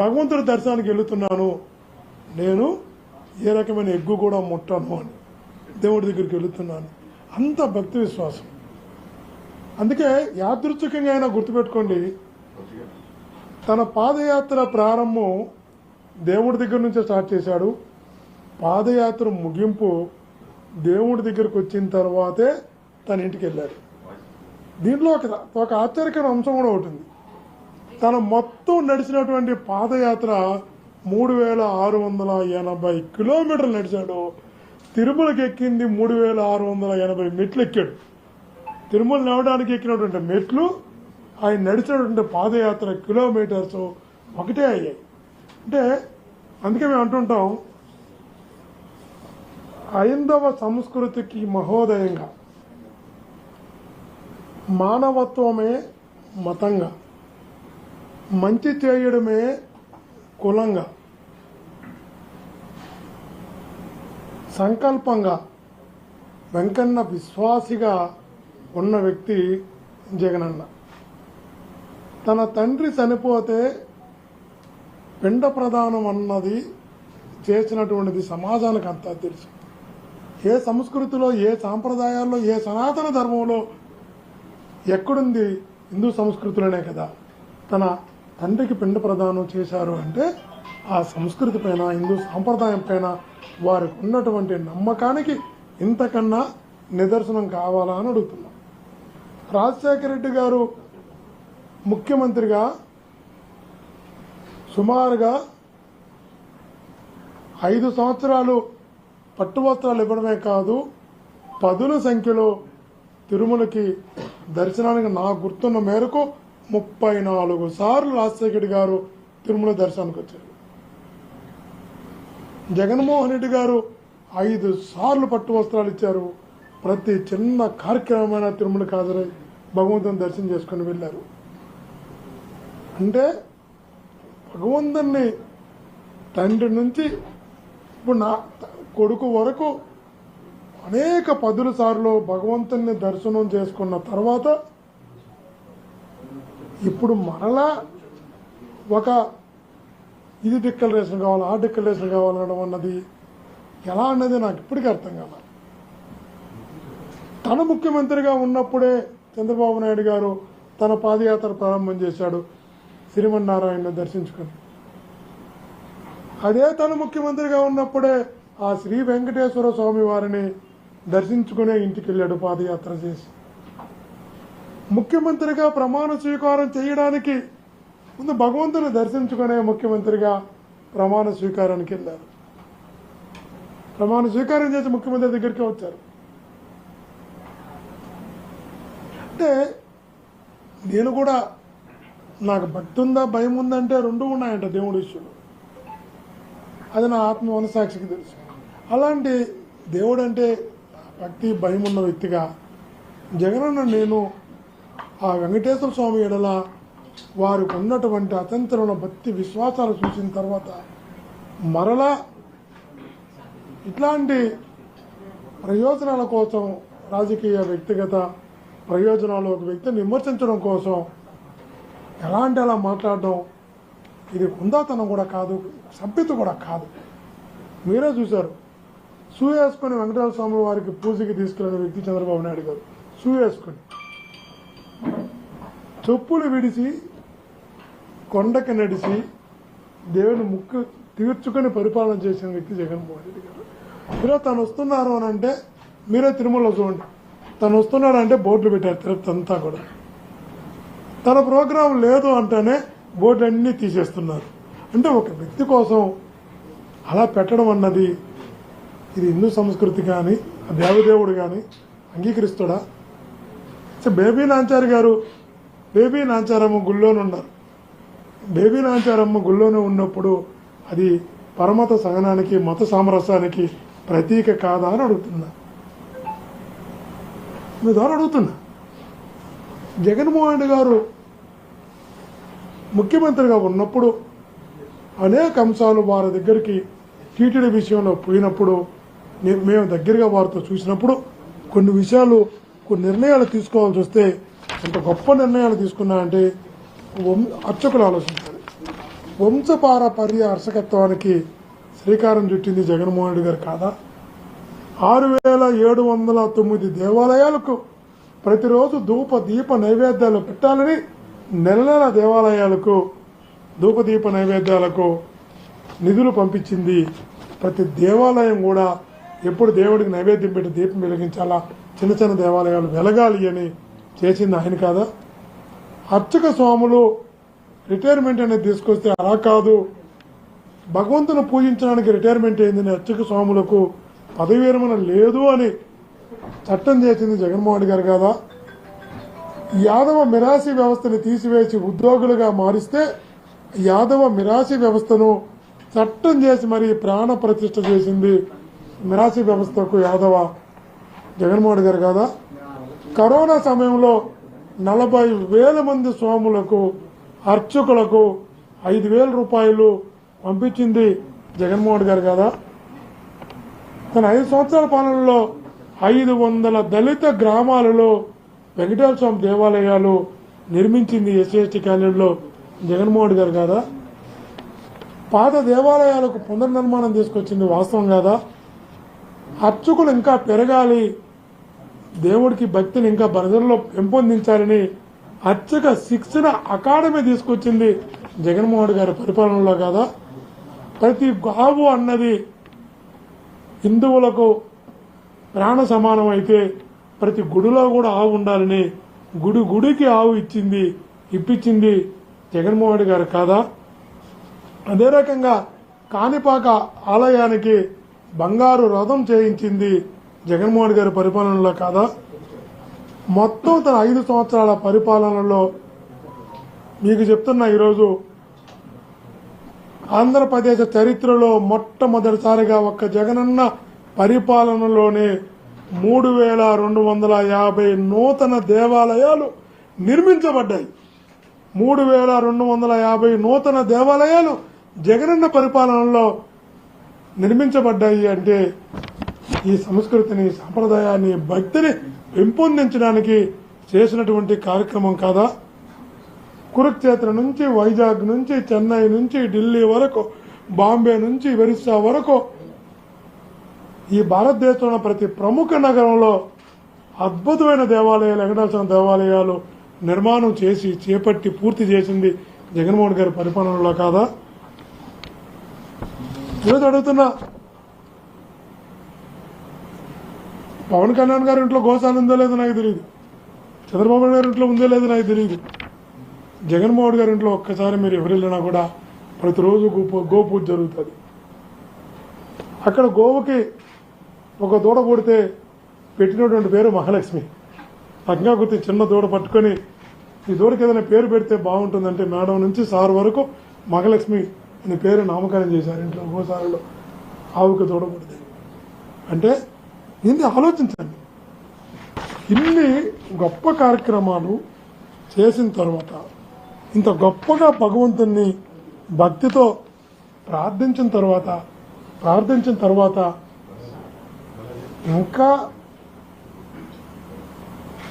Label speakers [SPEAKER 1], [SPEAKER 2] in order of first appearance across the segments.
[SPEAKER 1] భగవంతుడి దర్శనానికి వెళుతున్నాను. నేను ఏ రకమైన ఎగ్గు కూడా ముట్టను అని దేవుడి దగ్గరికి వెళుతున్నాను. అంత భక్తి విశ్వాసం. అందుకే యాదృచ్ఛికంగా అయినా గుర్తుపెట్టుకోండి తన పాదయాత్ర ప్రారంభం దేవుడి దగ్గర నుంచే స్టార్ట్ చేశాడు. పాదయాత్ర ముగింపు దేవుడి దగ్గరకు వచ్చిన తర్వాతే తన ఇంటికి వెళ్ళాడు. దీంట్లో ఒక ఒక ఆశ్చర్యకర అంశం కూడా ఒకటి ఉంది. తన మొత్తం నడిచినటువంటి పాదయాత్ర మూడు వేల ఆరు వందల ఎనభై కిలోమీటర్లు నడిచాడు. తిరుమలకి ఎక్కింది మూడు వేల ఆరు వందల ఎనభై మెట్లు ఎక్కాడు. తిరుమల నడవడానికి ఎక్కినటువంటి మెట్లు ఆయన నడిచినటువంటి పాదయాత్ర కిలోమీటర్స్ ఒకటే అయ్యాయి. అంటే అందుకే మేము అంటుంటాం హైందవ సంస్కృతికి మహోదయంగా మానవత్వమే మతంగా. మంచి చేయడమే కులంగా. సంకల్పంగా వెంకన్న విశ్వాసిగా ఉన్న వ్యక్తి జగనన్న. తన తండ్రి చనిపోతే పిండ ప్రదానం అన్నది చేసినటువంటిది సమాజానికి అంతా తెలుసు. ఏ సంస్కృతిలో ఏ సాంప్రదాయాల్లో ఏ సనాతన ధర్మంలో ఎక్కడుంది హిందూ సంస్కృతిలోనే కదా. తన తండ్రికి పిండ ప్రదానం చేశారు అంటే ఆ సంస్కృతి పైన హిందూ సాంప్రదాయం పైన వారికి ఉన్నటువంటి నమ్మకానికి ఇంతకన్నా నిదర్శనం కావాలా అని అడుగుతున్నాం. రాజశేఖర రెడ్డి గారు ముఖ్యమంత్రిగా సుమారుగా ఐదు సంవత్సరాలు పట్టువస్త్రాలు ఇవ్వడమే కాదు పదుల సంఖ్యలో తిరుమలకి దర్శనానికి నాకు గుర్తున్న మేరకు ముప్పై నాలుగు సార్లు రాజశేఖర్ గారు తిరుమల దర్శనానికి వచ్చారు. జగన్మోహన్ రెడ్డి గారు ఐదు సార్లు పట్టు వస్త్రాలు ఇచ్చారు. ప్రతి చిన్న కార్యక్రమమైన తిరుమల హాజరై భగవంతుని దర్శనం చేసుకుని వెళ్ళారు. అంటే భగవంతుని తండ్రి నుంచి ఇప్పుడు నా కొడుకు వరకు అనేక పదుల సార్లు భగవంతుని దర్శనం చేసుకున్న తర్వాత ఇప్పుడు మరలా ఒక ఇది డిక్లరేషన్ కావాలి ఆ డిక్లరేషన్ కావాలనడం అన్నది ఎలా అన్నది నాకు ఇప్పటికీ అర్థం కావాలి. తన ముఖ్యమంత్రిగా ఉన్నప్పుడే చంద్రబాబు నాయుడు గారు తన పాదయాత్ర ప్రారంభం చేశాడు. శ్రీమన్నారాయణను దర్శించుకుని. అదే తను ముఖ్యమంత్రిగా ఉన్నప్పుడే ఆ శ్రీ వెంకటేశ్వర స్వామి వారిని దర్శించుకునే ఇంటికి వెళ్ళాడు పాదయాత్ర చేసి. ముఖ్యమంత్రిగా ప్రమాణ స్వీకారం చేయడానికి ముందు భగవంతుని దర్శించుకునే ముఖ్యమంత్రిగా ప్రమాణ స్వీకారానికి వెళ్ళారు. ప్రమాణ స్వీకారం చేసి ముఖ్యమంత్రి దగ్గరికి వచ్చారు. అంటే నేను కూడా నాకు భక్తి ఉందా భయం ఉందంటే రెండు ఉన్నాయంట దేవుడి ఇష్యుడు అది నా ఆత్మ మనసాక్షికి తెలుసు. అలాంటి దేవుడు అంటే భక్తి భయం ఉన్న వ్యక్తిగా జగనన్న నేను ఆ వెంకటేశ్వర స్వామి ఎడల వారికి ఉన్నటువంటి అతంతరమైన భక్తి విశ్వాసాలు చూసిన తర్వాత మరలా ఇట్లాంటి ప్రయోజనాల కోసం రాజకీయ వ్యక్తిగత ప్రయోజనాలు ఒక వ్యక్తిని విమర్శించడం కోసం ఎలా అలా మాట్లాడడం ఇది హుందాతనం కూడా కాదు సభ్యత కూడా కాదు. మీరే చూశారు. సూ వేసుకొని వెంకటేశ్వర స్వామి వారికి పూజకి తీసుకెళ్ళిన వ్యక్తి చంద్రబాబు నాయుడు గారు. సూ వేసుకొని చెప్పులు విడిచి కొండకి నడిచి దేవుని ముక్కు తీర్చుకొని పరిపాలన చేసిన వ్యక్తి జగన్మోహన్ రెడ్డి గారు. మీరు తను వస్తున్నారు అని అంటే మీరే తిరుమలలో చూడండి. తను వస్తున్నాడు అంటే బోర్డులు పెట్టారు తిరుపతి అంతా కూడా. తన ప్రోగ్రాం లేదు అంటేనే బోర్డు అన్నీ తీసేస్తున్నారు. అంటే ఒక వ్యక్తి కోసం అలా పెట్టడం అన్నది ఇది హిందూ సంస్కృతి కానీ ఆ దేవదేవుడు కానీ అంగీకరిస్తాడా? బేబీ నాంచారి గారు బేబీ నాంచారమ్మ గుళ్ళోనే ఉన్నారు. బేబీ నాంచారమ్మ గుళ్ళోనే ఉన్నప్పుడు అది పరమత సహనానికి మత సామరస్యానికి ప్రతీక కాదా అని అడుగుతున్నా. మీ ద్వారా అడుగుతున్నా. జగన్మోహన్ రెడ్డి గారు ముఖ్యమంత్రిగా ఉన్నప్పుడు అనేక అంశాలు వారి దగ్గరికి టీటీడీ విషయంలో పోయినప్పుడు మేము దగ్గరగా వారితో చూసినప్పుడు కొన్ని విషయాలు కొన్ని నిర్ణయాలు తీసుకోవాల్సి వస్తే ఎంత గొప్ప నిర్ణయాలు తీసుకున్నా అంటే వం- అర్చకులు ఆలోచించాలి. వంశపారపర్య అర్చకత్వానికి శ్రీకారం చుట్టింది జగన్మోహన్ రెడ్డి గారు కాదా? ఆరు వేల ఏడు వందల తొమ్మిది దేవాలయాలకు ప్రతిరోజు ధూప దీప నైవేద్యాలు పెట్టాలని నెల నెల దేవాలయాలకు ధూప దీప నైవేద్యాలకు నిధులు పంపించింది ప్రతి దేవాలయం కూడా ఎప్పుడు దేవుడికి నైవేద్యం పెట్టి దీపం వెలిగించాలా? చిన్న చిన్న దేవాలయాలు వెలగాలి అని చేసింది ఆయన కాదా? అర్చక స్వాములు రిటైర్మెంట్ అనేది తీసుకొస్తే అలా కాదు. భగవంతుని పూజించడానికి రిటైర్మెంట్ అయిందని అర్చక స్వాములకు పదవి విరమణ లేదు అని చట్టం చేసింది జగన్మోహన్ గారు కదా? యాదవ మిరాసి వ్యవస్థని తీసివేసి ఉద్యోగులుగా మారిస్తే యాదవ మిరాసి వ్యవస్థను చట్టం చేసి మరి ప్రాణ ప్రతిష్ట చేసింది మిరాసి వ్యవస్థకు యాదవ జగన్మోహన్ గారు కదా? కరోనా సమయంలో నలభై వేల మంది స్వాములకు అర్చకులకు ఐదు వేల రూపాయలు పంపించింది జగన్మోహన్ గారు కదా? తన ఐదు సంవత్సరాల పాలనలో ఐదు వందల దళిత గ్రామాలలో వెంకటేశ్వర స్వామి దేవాలయాలు నిర్మించింది ఎస్సీఎస్టీ కాలేజీలో జగన్మోహన్ గారు కదా? పాత దేవాలయాలకు పునర్నిర్మాణం తీసుకొచ్చింది వాస్తవం కదా? అర్చకులు ఇంకా పెరగాలి. దేవుడికి భక్తిని ఇంకా ప్రజల్లో పెంపొందించాలని అర్చక శిక్షణ అకాడమీ తీసుకొచ్చింది జగన్మోహన్ గారి పరిపాలనలో కాదా? ప్రతి గావు అన్నది హిందువులకు ప్రాణ సమానం అయితే ప్రతి గుడిలో కూడా ఆవు ఉండాలని గుడి గుడికి ఆవు ఇచ్చింది ఇప్పించింది జగన్మోహన్ గారు కాదా? అదే రకంగా కాణిపాక ఆలయానికి బంగారు రథం చేయించింది జగన్మోహన్ గారి పరిపాలనలో కాదా? మొత్తం తన ఐదు సంవత్సరాల పరిపాలనలో మీకు చెప్తున్నా ఈరోజు ఆంధ్రప్రదేశ్ చరిత్రలో మొట్టమొదటిసారిగా ఒక్క జగనన్న పరిపాలనలోనే మూడు వేల రెండు వందల యాభై నూతన దేవాలయాలు నిర్మించబడ్డాయి. మూడు వేల రెండు వందల యాభై నూతన దేవాలయాలు జగనన్న పరిపాలనలో నిర్మించబడ్డాయి అంటే ఈ సంస్కృతిని సాంప్రదాయాన్ని భక్తిని పెంపొందించడానికి చేసినటువంటి కార్యక్రమం కాదా? కురుక్షేత్ర నుంచి వైజాగ్ నుంచి చెన్నై నుంచి ఢిల్లీ వరకు బాంబే నుంచి ఒరిస్సా వరకు ఈ భారతదేశంలో ప్రతి ప్రముఖ నగరంలో అద్భుతమైన దేవాలయాలు వెంకటేశ్వర దేవాలయాలు నిర్మాణం చేసి చేపట్టి పూర్తి చేసింది జగన్మోహన్ గారి పరిపాలనలో కాదా? ఈరోజు అడుగుతున్నా. పవన్ కళ్యాణ్ గారి ఇంట్లో గోశాల ఉందో లేదో నాకు తెలియదు చంద్రబాబు నాయుడు గారి ఇంట్లో ఉందో లేదో నాకు తెలియదు జగన్మోహన్ గారి ఇంట్లో ఒక్కసారి మీరు ఎవరు వెళ్ళినా కూడా ప్రతిరోజు గోపూ గోపూజ జరుగుతుంది. అక్కడ గోవుకి ఒక దూడ పుడితే పెట్టినటువంటి పేరు మహాలక్ష్మి. పక్కగా గుర్తి చిన్న దూడ పట్టుకొని ఈ దూడకి ఏదైనా పేరు పెడితే బాగుంటుందంటే మేడం నుంచి సార్ వరకు మహాలక్ష్మి అని పేరు నామకరణం చేశారు ఇంట్లో గోసాలలో ఆవుకి చూడకూడదు అంటే దీన్ని ఆలోచించండి. ఇన్ని గొప్ప కార్యక్రమాలు చేసిన తర్వాత ఇంత గొప్పగా భగవంతుణ్ణి భక్తితో ప్రార్థించిన తర్వాత ప్రార్థించిన తర్వాత ఇంకా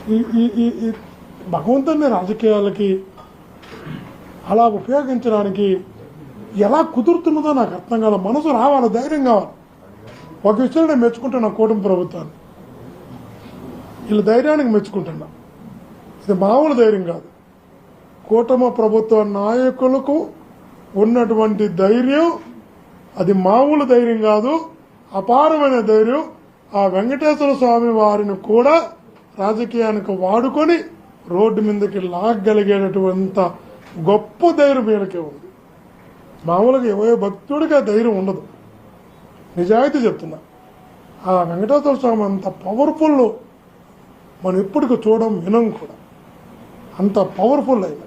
[SPEAKER 1] ఈ ఈ ఈ ఈ భగవంతుని రాజకీయాలకి అలా ఉపయోగించడానికి ఎలా కుదురుతున్నదో నాకు అర్థం కాదు మనసు రావాలి ధైర్యం కావాలి. ఒక విషయంలో నేను మెచ్చుకుంటున్నా కూటమి ప్రభుత్వాన్ని. వీళ్ళ ధైర్యానికి మెచ్చుకుంటున్నా. ఇది మామూలు ధైర్యం కాదు. కూటమి ప్రభుత్వ నాయకులకు ఉన్నటువంటి ధైర్యం అది మామూలు ధైర్యం కాదు అపారమైన ధైర్యం. ఆ వెంకటేశ్వర స్వామి వారిని కూడా రాజకీయానికి వాడుకొని రోడ్డు మీదకి లాగగలిగేటటువంటి గొప్ప ధైర్యం వీళ్ళకే ఉంది. మామూలుగా ఏ భక్తుడికి ఆ ధైర్యం ఉండదు. నిజాయితీ చెప్తున్నా. ఆ వెంకటేశ్వర స్వామి అంత పవర్ఫుల్ మనం ఎప్పటికీ చూడడం వినం కూడా. అంత పవర్ఫుల్ అయిన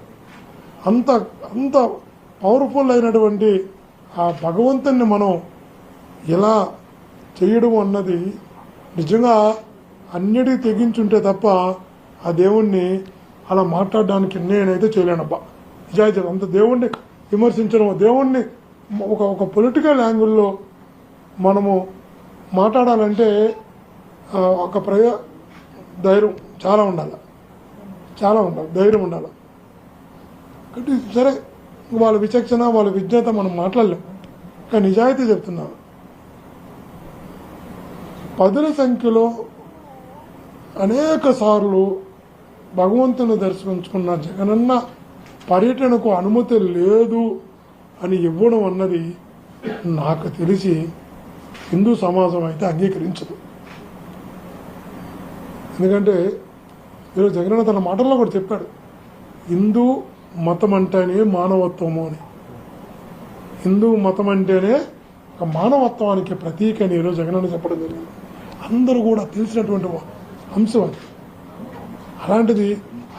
[SPEAKER 1] అంత అంత పవర్ఫుల్ అయినటువంటి ఆ భగవంతుని మనం ఎలా చేయడం అన్నది నిజంగా అన్నిటికీ తెగించుంటే తప్ప ఆ దేవుణ్ణి అలా మాట్లాడడానికి నేనైతే చేయలేనబ్బా. నిజాయితీ అంత దేవుణ్ణి విమర్శించడం దేవుణ్ణి ఒక ఒక పొలిటికల్ యాంగిల్లో మనము మాట్లాడాలంటే ఒక ప్రయ ధైర్యం చాలా ఉండాలి. చాలా ఉండాలి. ధైర్యం ఉండాలి. కాబట్టి సరే వాళ్ళ విచక్షణ వాళ్ళ విజ్ఞత మనం మాట్లాడలేం. కానీ నిజాయితీ చెప్తున్నాను పదుల సంఖ్యలో అనేక సార్లు భగవంతుని దర్శించుకున్న జగనన్న పర్యటనకు అనుమతి లేదు అని ఇవ్వడం అన్నది నాకు తెలిసి హిందూ సమాజం అయితే అంగీకరించదు. ఎందుకంటే ఈరోజు జగనన్న తన మాటల్లో కూడా చెప్పాడు హిందూ మతం అంటేనే మానవత్వము అని. హిందూ మతం అంటేనే ఒక మానవత్వానికి ప్రతీక అని ఈరోజు జగనన్న చెప్పడం జరిగింది. అందరూ కూడా తెలిసినటువంటి అంశం అది. అలాంటిది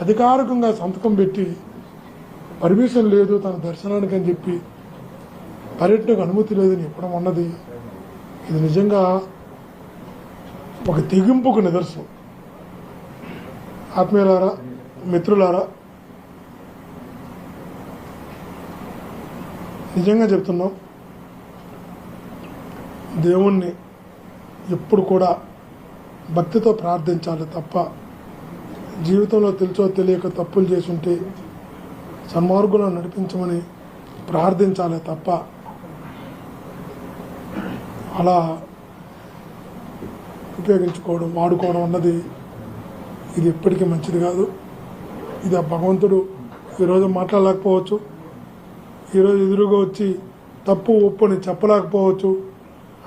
[SPEAKER 1] అధికారికంగా సంతకం పెట్టి పర్మిషన్ లేదు తన దర్శనానికి అని చెప్పి పర్యటనకు అనుమతి లేదని చెప్పడం అన్నది ఇది నిజంగా ఒక తెగింపుకు నిదర్శనం. ఆత్మీయులారా మిత్రులారా నిజంగా చెప్తున్నాం దేవుణ్ణి ఎప్పుడు కూడా భక్తితో ప్రార్థించాలి తప్ప జీవితంలో తెలుసో తెలియక తప్పులు చేసుంటే సన్మార్గులను నడిపించమని ప్రార్థించాలి తప్ప అలా ఉపయోగించుకోవడం వాడుకోవడం అన్నది ఇది ఎప్పటికీ మంచిది కాదు. ఇది ఆ భగవంతుడు ఈరోజు మాట్లాడలేకపోవచ్చు. ఈరోజు ఎదురుగా వచ్చి తప్పు ఒప్పు అని చెప్పలేకపోవచ్చు.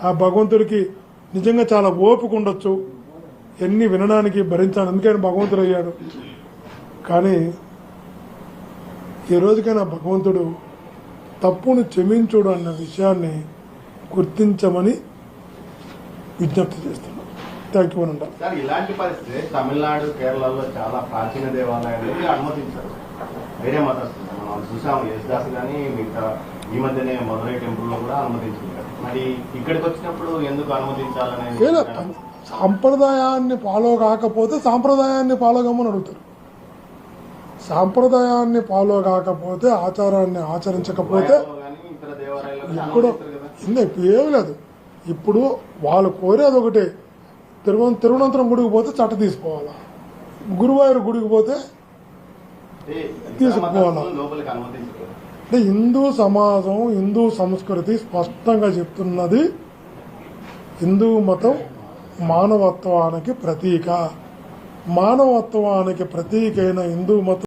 [SPEAKER 1] ఆ భగవంతుడికి నిజంగా చాలా ఓపిక ఉండొచ్చు. ఎన్ని వినడానికి భరించాను అందుకని భగవంతుడు అయ్యాడు. కానీ ఈ రోజుకైనా భగవంతుడు తప్పును క్షమించుడు అన్న విషయాన్ని గుర్తించమని విజ్ఞప్తి చేస్తున్నాం. థ్యాంక్ యూ
[SPEAKER 2] సార్ ఇలాంటి పరిస్థితి తమిళనాడు కేరళలో చాలా ప్రాచీన దేవాలయాలు అనుమతించారు. వేరే మతస్థులు మనం చూసాము యేసుదాస్ కానీ మిగతా ఈ మధ్యనే మధురై టెంపుల్లో కూడా మరి ఇక్కడికి వచ్చినప్పుడు ఎందుకు అనుమతించాలనే
[SPEAKER 1] సాంప్రదాయాన్ని ఫాలో కాకపోతే సాంప్రదాయాన్ని ఫాలో కమ్మని అడుగుతారు. సాంప్రదాయాన్ని ఫాలో కాకపోతే ఆచారాన్ని ఆచరించకపోతే ఇప్పుడు
[SPEAKER 2] అనుమతిస్తారు
[SPEAKER 1] ఇప్పుడు లేదు. ఇప్పుడు వాళ్ళు కోరేది ఒకటే తిరువన తిరువనంతరం గుడికి పోతే చట్ట తీసుకోవాలా? గురువాయూరు గుడికి పోతే
[SPEAKER 2] తీసుకోవాలా
[SPEAKER 1] అంటే హిందూ సమాజం హిందూ సంస్కృతి స్పష్టంగా చెప్తున్నది హిందూ మతం మానవత్వానికి ప్రతీక. మానవత్వానికి ప్రతీకైన హిందూ మతం